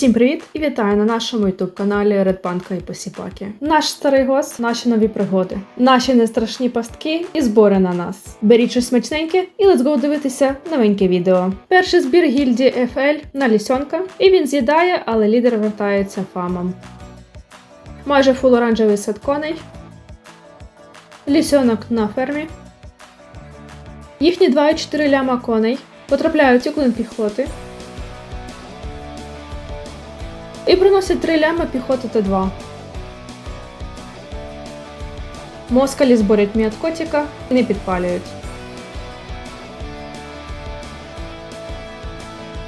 Усім привіт і вітаю на нашому ютуб каналі Редпанка і Посіпаки. Наш старий гост, наші нові пригоди, наші нестрашні пастки і збори на нас. Беріть щось смачненьке і let's go дивитися новеньке відео. Перший збір гільдії FL на лісьонка, і він з'їдає, але лідер вертається фамом. Майже фул оранжевий сет коней. Лісьонок на фермі. Їхні 2,4 ляма коней потрапляють у клин піхоти. І приносять 3 ляма піхоти Т2. Москалі зборять мій котика і не підпалюють.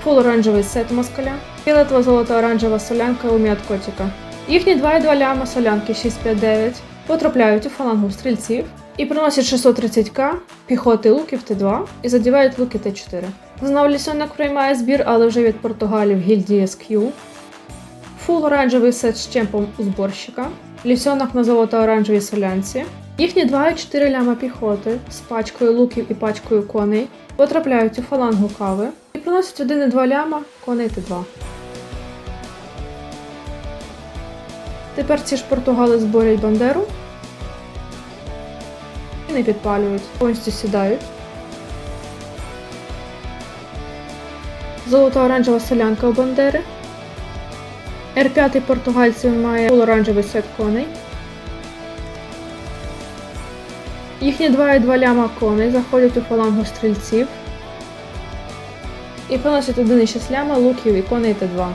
Фул оранжевий сет москаля. Фіолетово золото оранжева солянка у м'ят котика. Їхні 2,2 ляма солянки 659 потрапляють у фалангу стрільців і приносять 630к піхоти луків Т2 і задівають луки Т4. Знов лісонок приймає збір, але вже від Португалів гільдії SQ. Фул оранжевий сет з чемпом у зборщика, лісьонок на золото-оранжевій солянці. Їхні 2,4 ляма піхоти з пачкою луків і пачкою коней потрапляють у фалангу кави і приносять 1,2 ляма коней Т2. Тепер ці ж португали зборять бандеру і не підпалюють, повністю сідають. Золото-оранжева солянка у бандери. Р5 португальців має оранжевий сет коней. Їхні 2,2 ляма коней заходять у фалангу стрільців і приносять 1,6 ляма луків і коней Т2.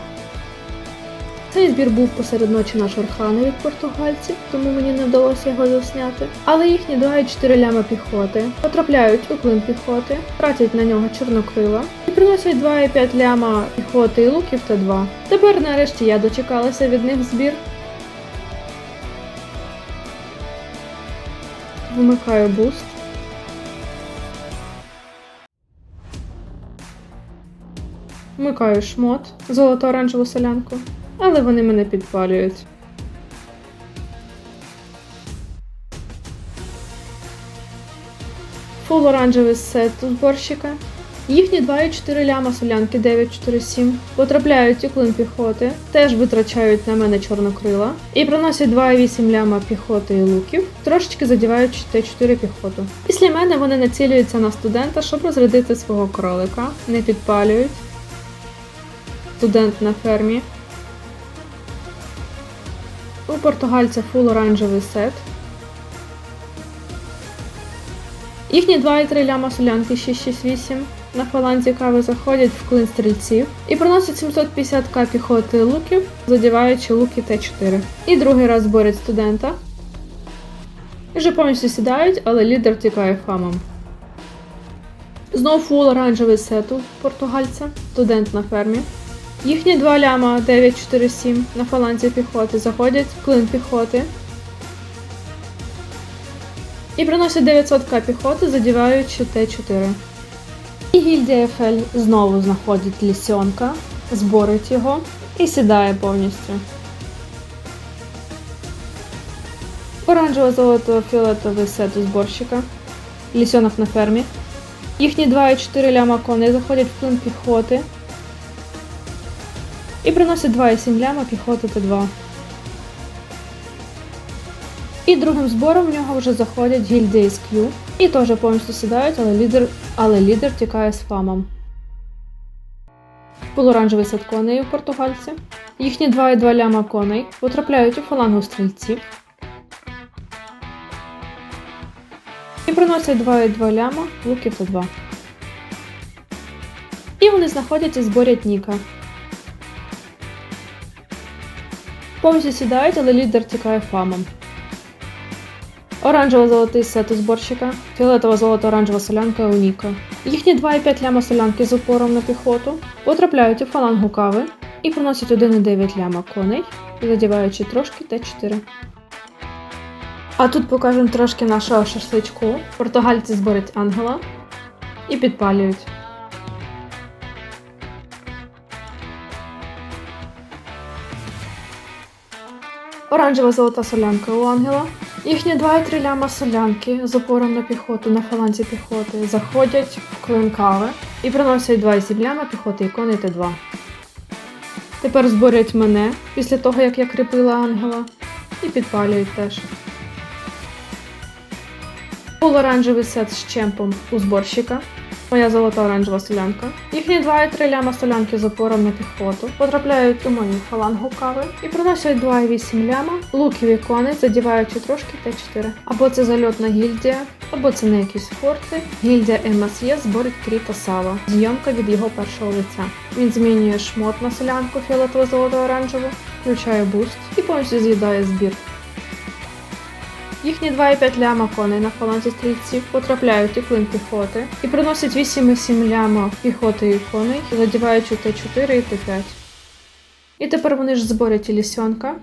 Цей збір був посеред ночі на Шорхани від португальців, тому мені не вдалося його засняти. Але їхні 2,4 ляма піхоти потрапляють у клин піхоти, тратять на нього чорнокрила і приносять 2,5 ляма піхоти і луків Т2. Тепер нарешті я дочекалася від них збір. Вмикаю буст. Вмикаю шмот, золото-оранжеву солянку, але вони мене підпалюють. Фул оранжевий сет у зборщика. Їхні 2,4 ляма солянки 947 потрапляють у клин піхоти, теж витрачають на мене чорнокрила і приносять 2,8 ляма піхоти і луків, трошечки задіваючи Т4 піхоту. Після мене вони націлюються на студента, щоб розрядити свого кролика, не підпалюють. Студент на фермі. У португальця фул оранжевий сет. Їхні 2,3 ляма солянки 668 на фаланзі кави заходять в клин стрільців і приносять 750к піхоти луків, задіваючи луки Т4. І другий раз борють студента. І вже повністю сідають, але лідер тікає фамом. Знов фул оранжевий сет у португальця, студент на фермі. Їхні 2 ляма 947 на фаланзі піхоти заходять в клин піхоти. І приносять 900к піхоти, задіваючи Т4. І гільдія FL знову знаходить лісьонка, зборить його і сідає повністю. Оранжеве золото фіолетовий сет у зборщика. Лісьонок на фермі. Їхні 2,4 ляма коней заходять в клин піхоти. І приносять 2,7 ляма піхоти Т2. І другим збором в нього вже заходять гільдії з Q. І теж повністю сідають, але лідер, але лідер тікає з фамом. Полуоранжевий сет коней у португальці. Їхні 2,2 ляма коней потрапляють у фалангу стрільців. І приносять 2,2 ляма луків Т2. І вони знаходять і зборять Ніка. Повністю сідають, але лідер тікає фамом. Оранжево-золотий сет у зборщика, фіолетова золото оранжева солянка у Ніка. Їхні 2,5 ляма солянки з упором на піхоту потрапляють у фалангу кави і приносять 1,9 ляма коней, задіваючи трошки Т4. А тут покажемо трошки нашого шашличку. Португальці зборять ангела і підпалюють. Оранжева золота солянка у ангела. Їхні 2,3 ляма солянки з опором на піхоту на фаланзі піхоти заходять в клин кави і приносять 2,7 ляма піхоти і коней Т2. Тепер зборять мене після того, як я кріпила ангела, і підпалюють теж. Пол-оранжевий сет з чемпом у зборщика. Моя золота оранжева солянка. Їхні 2,3 ляма солянки з опором на піхоту потрапляють у мою фалангу кави і приносять 2,8 ляма луків і кони, задіваючи трошки Т4. Або це зальотна гільдія, або це не якісь форти. Гільдія МСЄ зборить Кріта Сава. Зйомка від його першого лиця. Він змінює шмот на солянку фіолетово золото оранжеву включає буст і повністю з'їдає збір. Їхні 2,5 ляма коней на фаланзі стрільців потрапляють у клин піхоти і приносять 8,7 ляма піхоти і коней, задіваючи Т4 і Т5. І тепер вони ж зборять лісьонка.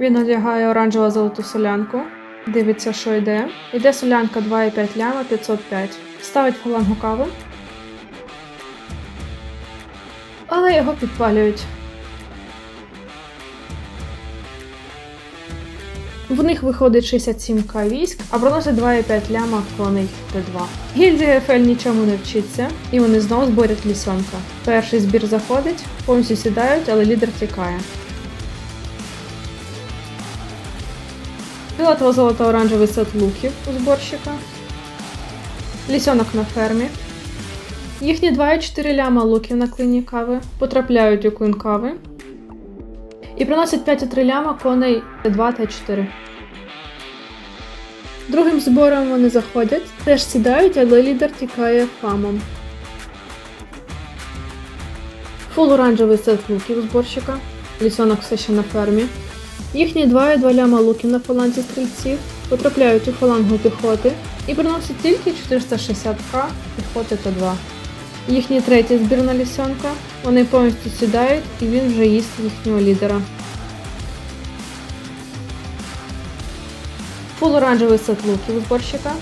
Він одягає оранжево золоту солянку, дивиться, що йде. Йде солянка 2,5 ляма 505. Ставить фалангу кави. Але його підпалюють. В них виходить 67к військ, а проносить 2,5 ляма коней Т2. Гільдія ФЛ нічому не вчиться, і вони знову зборять лісьонка. Перший збір заходить, повністю сідають, але лідер тікає. Філатово золото оранжевий сет луків у зборщика. Лісьонок на фермі. Їхні 2,4 ляма луків на клині кави потрапляють у клин кави. І приносять 5,3 ляма коней Т2 Т4. Другим збором вони заходять, теж сідають, але лідер тікає фамом. Фул оранжевий сет луків зборщика. Лісонок все ще на фермі. Їхні 2,2 ляма луків на фаланзі стрільців потрапляють у фалангу піхоти і приносять тільки 460к піхоти Т2. Їхній третій збір на лісьонка. Вони повністю сідають і він вже їсть їхнього лідера. Фул оранжевий сет луків зборщика.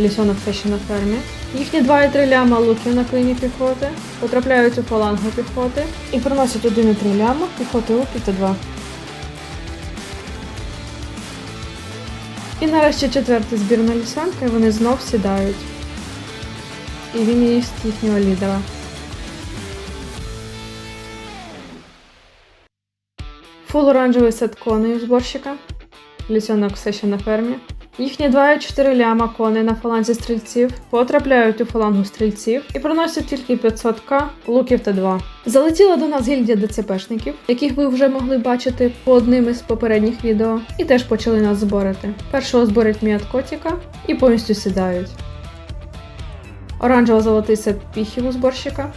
Лісьонок все ще на фермі. Їхні 2,3 ляма луків на клині піхоти потрапляють у фалангу піхоти і приносять 1,3 ляма піхоти луків Т2. І нарешті четвертий збір на лісянка, і вони знов сідають. І він їсть їхнього лідера. Фул оранжевий сет коней у зборщика. Лісянок все ще на фермі. Їхні 2,4 ляма коней на фаланзі стрільців потрапляють у фалангу стрільців і приносять тільки 500к луків Т2. Залетіла до нас гільдія ДЦПшників, яких ви вже могли бачити по одним із попередніх відео, і теж почали нас зборити. Першого зборять міат котіка і повністю сідають. Оранжево-золотий сет піхів у зборщика,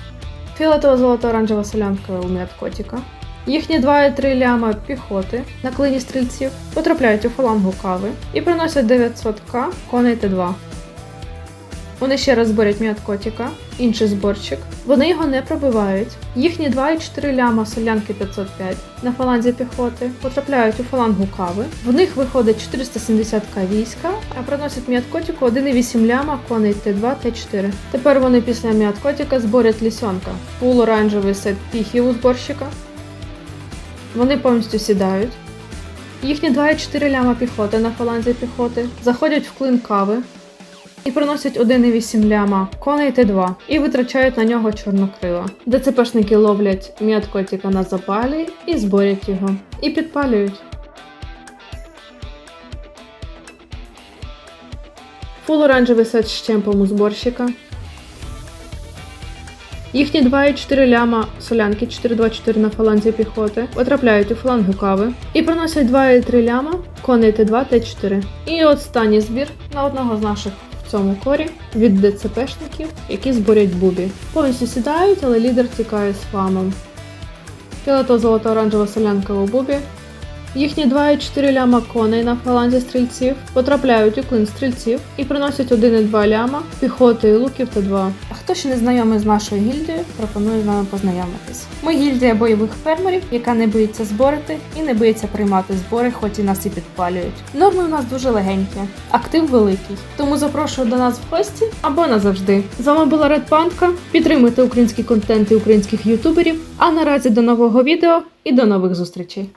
фіолетово золото оранжева солянка у м'ят котіка. Їхні 2,3 ляма піхоти на клині стрільців потрапляють у фалангу кави і приносять 900к коней Т2. Вони ще раз зборять м'ят котіка, інший зборчик. Вони його не пробивають. Їхні 2,4 ляма солянки 505 на фаланзі піхоти потрапляють у фалангу кави. В них виходить 470к війська, а приносять м'ят котіку 1,8 ляма коней Т2 Т4. Тепер вони після м'ят котіка зборять лісьонка. Пул оранжевий сет піхів у зборщика. Вони повністю сідають. Їхні 2,4 ляма піхоти на фаланзі піхоти заходять в клин кави і приносять 1,8 ляма коней Т2 і витрачають на нього чорнокрила. ДЦПшники ловлять м'ят котіка на запалі і зборять його. І підпалюють. Фул оранжевий сет з чемпом у зборщика. Їхні 2,4 ляма солянки 4,24 на фаланзі піхоти потрапляють у фалангу кави і приносять 2,3 ляма коней Т2 Т4. І останній збір на одного з наших в цьому корі від ДЦПшників, які зборять бубі. Повністю сідають, але лідер тікає з фламом. Фіолето золото оранжева солянка у бубі. Їхні 2,4 ляма коней на фаланзі стрільців потрапляють у клин стрільців і приносять 1,2 ляма піхоти луків та 2. А хто ще не знайомий з нашою гільдією, пропоную з вами познайомитись. Ми гільдія бойових фермерів, яка не боїться зборити і не боїться приймати збори, хоч і нас і підпалюють. Норми у нас дуже легенькі, актив великий. Тому запрошую до нас в гості або назавжди. З вами була Ред Панка. Підтримуйте український контент і українських ютуберів. А наразі до нового відео і до нових зустрічей.